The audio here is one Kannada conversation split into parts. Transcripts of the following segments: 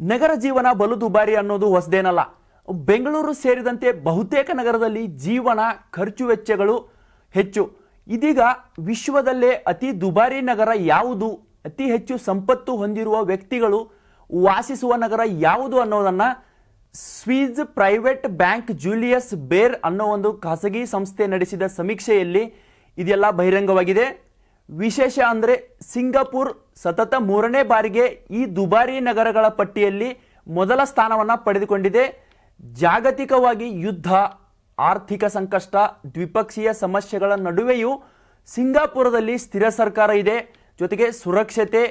ನಗರ ಜೀವನ ಬಲು ದುಬಾರಿ ಅನ್ನೋದು ಹೊಸದೇನಲ್ಲ. ಬೆಂಗಳೂರು ಸೇರಿದಂತೆ ಬಹುತೇಕ ನಗರದಲ್ಲಿ ಜೀವನ ಖರ್ಚು ವೆಚ್ಚಗಳು ಹೆಚ್ಚು. ಇದೀಗ ವಿಶ್ವದಲ್ಲೇ ಅತಿ ದುಬಾರಿ ನಗರ ಯಾವುದು, ಅತಿ ಹೆಚ್ಚು ಸಂಪತ್ತು ಹೊಂದಿರುವ ವ್ಯಕ್ತಿಗಳು ವಾಸಿಸುವ ನಗರ ಯಾವುದು ಅನ್ನೋದನ್ನ Swiss private bank Julius Baer ಅನ್ನೋ ಒಂದು ಖಾಸಗಿ ಸಂಸ್ಥೆ ನಡೆಸಿದ ಸಮೀಕ್ಷೆಯಲ್ಲಿ ಇದೆಲ್ಲ ಬಹಿರಂಗವಾಗಿದೆ. ವಿಶೇಷ ಅಂದರೆ ಸಿಂಗಾಪುರ್ ಸತತ ಮೂರನೇ ಬಾರಿಗೆ ಈ ದುಬಾರಿ ನಗರಗಳ ಪಟ್ಟಿಯಲ್ಲಿ ಮೊದಲ ಸ್ಥಾನವನ್ನು ಪಡೆದುಕೊಂಡಿದೆ. ಜಾಗತಿಕವಾಗಿ ಯುದ್ಧ, ಆರ್ಥಿಕ ಸಂಕಷ್ಟ, ದ್ವಿಪಕ್ಷೀಯ ಸಮಸ್ಯೆಗಳ ನಡುವೆಯೂ ಸಿಂಗಾಪುರದಲ್ಲಿ ಸ್ಥಿರ ಸರ್ಕಾರ ಇದೆ. ಜೊತೆಗೆ ಸುರಕ್ಷತೆ,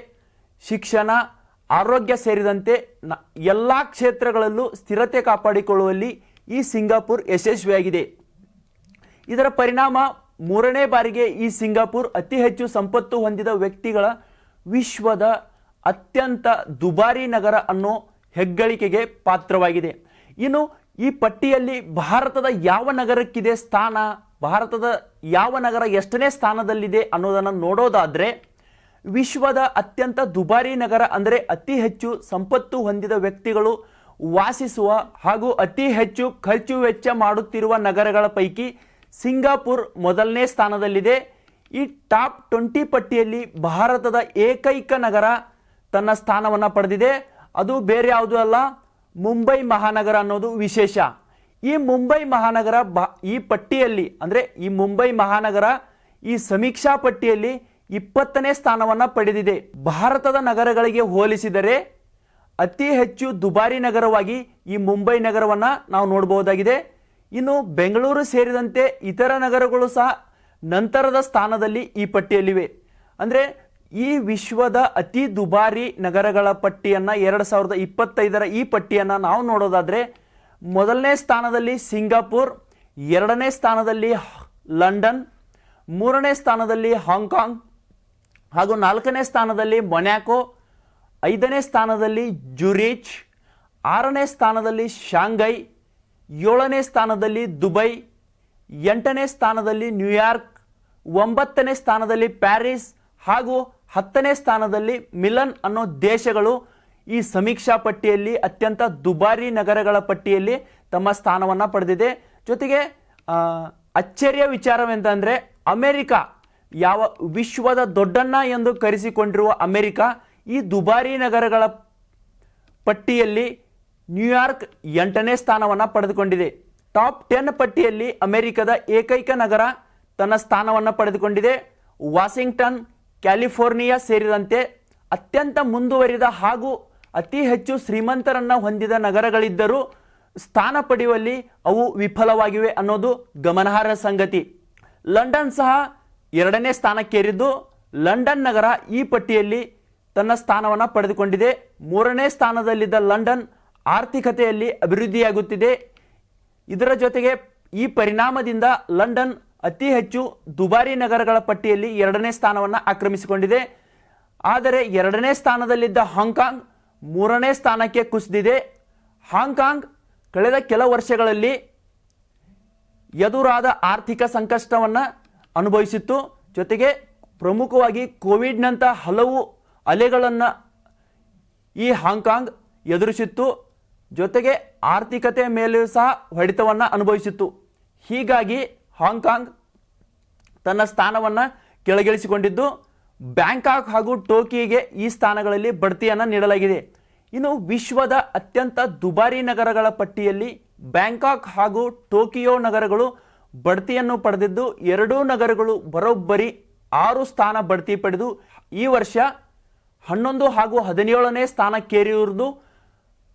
ಶಿಕ್ಷಣ, ಆರೋಗ್ಯ ಸೇರಿದಂತೆ ನ ಎಲ್ಲ ಕ್ಷೇತ್ರಗಳಲ್ಲೂ ಸ್ಥಿರತೆ ಕಾಪಾಡಿಕೊಳ್ಳುವಲ್ಲಿ ಈ ಸಿಂಗಾಪುರ್ ಯಶಸ್ವಿಯಾಗಿದೆ. ಇದರ ಪರಿಣಾಮ ಮೂರನೇ ಬಾರಿಗೆ ಈ ಸಿಂಗಾಪುರ್ ಅತಿ ಹೆಚ್ಚು ಸಂಪತ್ತು ಹೊಂದಿದ ವ್ಯಕ್ತಿಗಳ ವಿಶ್ವದ ಅತ್ಯಂತ ದುಬಾರಿ ನಗರ ಅನ್ನೋ ಹೆಗ್ಗಳಿಕೆಗೆ ಪಾತ್ರವಾಗಿದೆ. ಇನ್ನು ಈ ಪಟ್ಟಿಯಲ್ಲಿ ಭಾರತದ ಯಾವ ನಗರಕ್ಕಿದೆ ಸ್ಥಾನ, ಭಾರತದ ಯಾವ ನಗರ ಎಷ್ಟನೇ ಸ್ಥಾನದಲ್ಲಿದೆ ಅನ್ನೋದನ್ನು ನೋಡೋದಾದರೆ, ವಿಶ್ವದ ಅತ್ಯಂತ ದುಬಾರಿ ನಗರ ಅಂದರೆ ಅತಿ ಹೆಚ್ಚು ಸಂಪತ್ತು ಹೊಂದಿದ ವ್ಯಕ್ತಿಗಳು ವಾಸಿಸುವ ಹಾಗೂ ಅತಿ ಹೆಚ್ಚು ಖರ್ಚು ವೆಚ್ಚ ಮಾಡುತ್ತಿರುವ ನಗರಗಳ ಪೈಕಿ ಸಿಂಗಾಪುರ್ ಮೊದಲನೇ ಸ್ಥಾನದಲ್ಲಿದೆ. ಈ ಟಾಪ್ ಟ್ವೆಂಟಿ ಪಟ್ಟಿಯಲ್ಲಿ ಭಾರತದ ಏಕೈಕ ನಗರ ತನ್ನ ಸ್ಥಾನವನ್ನು ಪಡೆದಿದೆ. ಅದು ಬೇರೆ ಯಾವುದೂ ಅಲ್ಲ, ಮುಂಬೈ ಮಹಾನಗರ ಅನ್ನೋದು ವಿಶೇಷ. ಈ ಮುಂಬೈ ಮಹಾನಗರ ಬ, ಈ ಪಟ್ಟಿಯಲ್ಲಿ, ಅಂದರೆ ಈ ಮುಂಬೈ ಮಹಾನಗರ ಈ ಸಮೀಕ್ಷಾ ಪಟ್ಟಿಯಲ್ಲಿ ಇಪ್ಪತ್ತನೇ ಸ್ಥಾನವನ್ನು ಪಡೆದಿದೆ. ಭಾರತದ ನಗರಗಳಿಗೆ ಹೋಲಿಸಿದರೆ ಅತಿ ಹೆಚ್ಚು ದುಬಾರಿ ನಗರವಾಗಿ ಈ ಮುಂಬೈ ನಗರವನ್ನು ನಾವು ನೋಡಬಹುದಾಗಿದೆ ಇನ್ನು ಬೆಂಗಳೂರು ಸೇರಿದಂತೆ ಇತರ ನಗರಗಳು ಸಹ ನಂತರದ ಸ್ಥಾನದಲ್ಲಿ ಈ ಪಟ್ಟಿಯಲ್ಲಿವೆ. ಅಂದರೆ ಈ ವಿಶ್ವದ ಅತಿ ದುಬಾರಿ ನಗರಗಳ ಪಟ್ಟಿಯನ್ನು ಎರಡು ಸಾವಿರದ ಇಪ್ಪತ್ತೈದರ ಈ ಪಟ್ಟಿಯನ್ನು ನಾವು ನೋಡೋದಾದರೆ ಮೊದಲನೇ ಸ್ಥಾನದಲ್ಲಿ ಸಿಂಗಾಪುರ್, ಎರಡನೇ ಸ್ಥಾನದಲ್ಲಿ ಲಂಡನ್, ಮೂರನೇ ಸ್ಥಾನದಲ್ಲಿ ಹಾಂಗ್ಕಾಂಗ್, ಹಾಗೂ ನಾಲ್ಕನೇ ಸ್ಥಾನದಲ್ಲಿ ಮೊನ್ಯಾಕೋ ಐದನೇ ಸ್ಥಾನದಲ್ಲಿ ಜುರಿಚ್, ಆರನೇ ಸ್ಥಾನದಲ್ಲಿ ಶಾಂಘೈ ಏಳನೇ ಸ್ಥಾನದಲ್ಲಿ ದುಬೈ, ಎಂಟನೇ ಸ್ಥಾನದಲ್ಲಿ ನ್ಯೂಯಾರ್ಕ್ ಒಂಬತ್ತನೇ ಸ್ಥಾನದಲ್ಲಿ ಪ್ಯಾರಿಸ್ ಹಾಗೂ ಹತ್ತನೇ ಸ್ಥಾನದಲ್ಲಿ ಮಿಲನ್ ಅನ್ನೋ ದೇಶಗಳು ಈ ಸಮೀಕ್ಷಾ ಪಟ್ಟಿಯಲ್ಲಿ ಅತ್ಯಂತ ದುಬಾರಿ ನಗರಗಳ ಪಟ್ಟಿಯಲ್ಲಿ ತಮ್ಮ ಸ್ಥಾನವನ್ನು ಪಡೆದಿದೆ. ಜೊತೆಗೆ ಅಚ್ಚರಿಯ ವಿಚಾರವೆಂತಂದರೆ ಅಮೆರಿಕ ಯಾವ ವಿಶ್ವದ ದೊಡ್ಡಣ್ಣ ಎಂದು ಕರೆಸಿಕೊಂಡಿರುವ ಅಮೆರಿಕ ಈ ದುಬಾರಿ ನಗರಗಳ ಪಟ್ಟಿಯಲ್ಲಿ ನ್ಯೂಯಾರ್ಕ್ ಎಂಟನೇ ಸ್ಥಾನವನ್ನು ಪಡೆದುಕೊಂಡಿದೆ. ಟಾಪ್ ಟೆನ್ ಪಟ್ಟಿಯಲ್ಲಿ ಅಮೆರಿಕದ ಏಕೈಕ ನಗರ ತನ್ನ ಸ್ಥಾನವನ್ನು ಪಡೆದುಕೊಂಡಿದೆ. ವಾಷಿಂಗ್ಟನ್, ಕ್ಯಾಲಿಫೋರ್ನಿಯಾ ಸೇರಿದಂತೆ ಅತ್ಯಂತ ಮುಂದುವರಿದ ಹಾಗೂ ಅತಿ ಹೆಚ್ಚು ಶ್ರೀಮಂತರನ್ನು ಹೊಂದಿದ ನಗರಗಳಿದ್ದರೂ ಸ್ಥಾನ ಪಡೆಯುವಲ್ಲಿ ಅವು ವಿಫಲವಾಗಿವೆ ಅನ್ನೋದು ಗಮನಾರ್ಹ ಸಂಗತಿ. ಲಂಡನ್ ಸಹ ಎರಡನೇ ಸ್ಥಾನಕ್ಕೇರಿದ್ದು, ಲಂಡನ್ ನಗರ ಈ ಪಟ್ಟಿಯಲ್ಲಿ ತನ್ನ ಸ್ಥಾನವನ್ನು ಪಡೆದುಕೊಂಡಿದೆ. ಮೂರನೇ ಸ್ಥಾನದಲ್ಲಿದ್ದ ಲಂಡನ್ ಆರ್ಥಿಕತೆಯಲ್ಲಿ ಅಭಿವೃದ್ಧಿಯಾಗುತ್ತಿದೆ. ಇದರ ಜೊತೆಗೆ ಈ ಪರಿಣಾಮದಿಂದ ಲಂಡನ್ ಅತಿ ಹೆಚ್ಚು ದುಬಾರಿ ನಗರಗಳ ಪಟ್ಟಿಯಲ್ಲಿ ಎರಡನೇ ಸ್ಥಾನವನ್ನು ಆಕ್ರಮಿಸಿಕೊಂಡಿದೆ. ಆದರೆ ಎರಡನೇ ಸ್ಥಾನದಲ್ಲಿದ್ದ ಹಾಂಗ್ಕಾಂಗ್ ಮೂರನೇ ಸ್ಥಾನಕ್ಕೆ ಕುಸಿದಿದೆ. ಹಾಂಗ್ಕಾಂಗ್ ಕಳೆದ ಕೆಲ ವರ್ಷಗಳಲ್ಲಿ ಎದುರಾದ ಆರ್ಥಿಕ ಸಂಕಷ್ಟವನ್ನು ಅನುಭವಿಸಿತ್ತು. ಜೊತೆಗೆ ಪ್ರಮುಖವಾಗಿ ಕೋವಿಡ್ನಂಥ ಹಲವು ಅಲೆಗಳನ್ನು ಈ ಹಾಂಗ್ಕಾಂಗ್ ಎದುರಿಸಿತ್ತು. ಜೊತೆಗೆ ಆರ್ಥಿಕತೆ ಮೇಲೂ ಸಹ ಹೊಡೆತವನ್ನು ಅನುಭವಿಸಿತ್ತು. ಹೀಗಾಗಿ ಹಾಂಗ್ಕಾಂಗ್ ತನ್ನ ಸ್ಥಾನವನ್ನು ಕೆಳಗಿಳಿಸಿಕೊಂಡಿದ್ದು, ಬ್ಯಾಂಕಾಕ್ ಹಾಗೂ ಟೋಕಿಯೋಗೆ ಈ ಸ್ಥಾನಗಳಲ್ಲಿ ಬಡ್ತಿಯನ್ನು ನೀಡಲಾಗಿದೆ. ಇನ್ನು ವಿಶ್ವದ ಅತ್ಯಂತ ದುಬಾರಿ ನಗರಗಳ ಪಟ್ಟಿಯಲ್ಲಿ ಬ್ಯಾಂಕಾಕ್ ಹಾಗೂ ಟೋಕಿಯೋ ನಗರಗಳು ಬಡ್ತಿಯನ್ನು ಪಡೆದಿದ್ದು, ಎರಡೂ ನಗರಗಳು ಬರೋಬ್ಬರಿ ಆರು ಸ್ಥಾನ ಬಡ್ತಿ ಪಡೆದು ಈ ವರ್ಷ ಹನ್ನೊಂದು ಹಾಗೂ ಹದಿನೇಳನೇ ಸ್ಥಾನಕ್ಕೇರಿರುವುದು